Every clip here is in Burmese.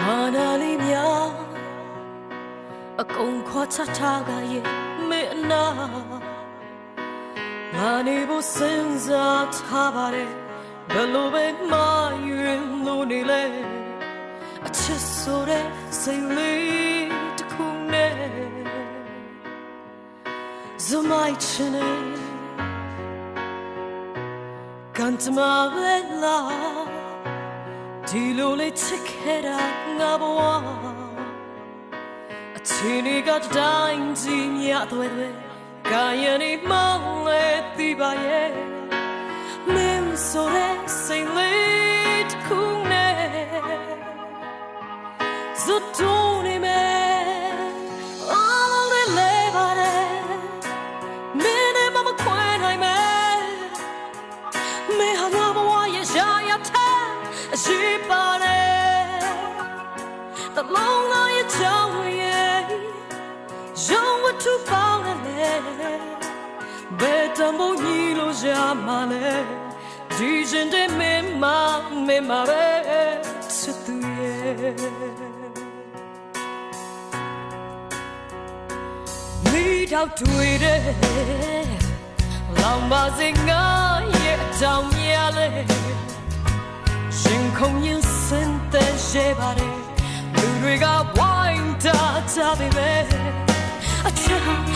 မာနာလေးများအကုန်ခွာချထားကရဲ့မေအနာငါနေဖို့စဉ်းစားထားပါတယ်ဘယ်လိုပဲမယွင်လို့နေလဲအချစ်ဆိုတဲ့စိတ်လေးတစ်ခုနဲ့ဇမိုက်ချင်နေကန်တမပဲလား ဒီလိုလေးချစ်ခဲ့တာငါဘဝအချင်းတွေကတိုင်းကြီးမြတ်တွေတွေကာယနေမောင်းလေတီးပါရဲ့မင်းဆိုတဲ့စိတ်လေးတစ်ခုနဲ့ဇတ်တူနေမယ်အားလုံးလေးလေးပါတ အရှိပါတယ်တလုံးသားရဲ့ချောင်းရဲ့ရောင်းဝတ္ထုပေါင်းနဲ့ဘယ်တမို့ညီလို့ရမှာလဲဒီရှင်တဲ့မင်းမမင်းမပဲချစ်သူရဲ့မိတော့တွေ့တဲ့လောင်ပါစေငါရဲ့အကြောင်းများလဲ ရှင်ခုန်ရင်စင်တဲ့ရဲပါတယ်လူတွေကဝိုင်းတာကြပေမဲ့အချာ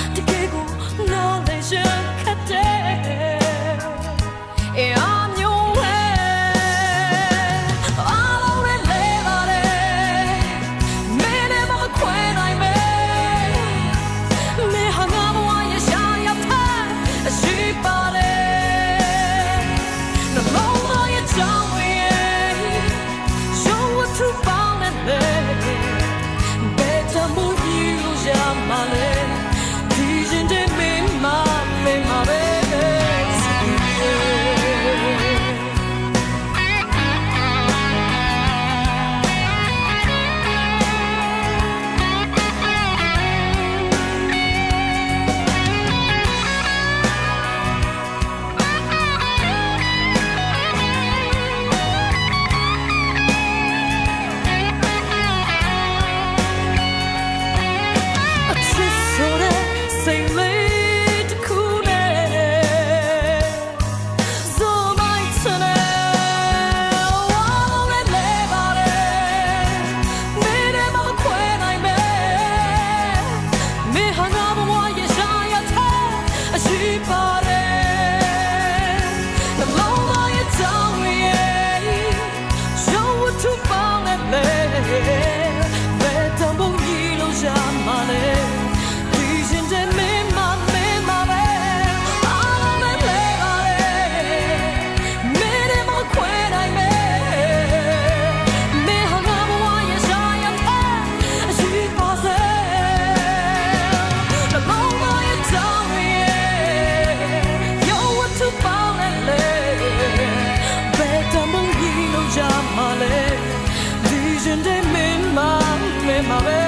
primavera.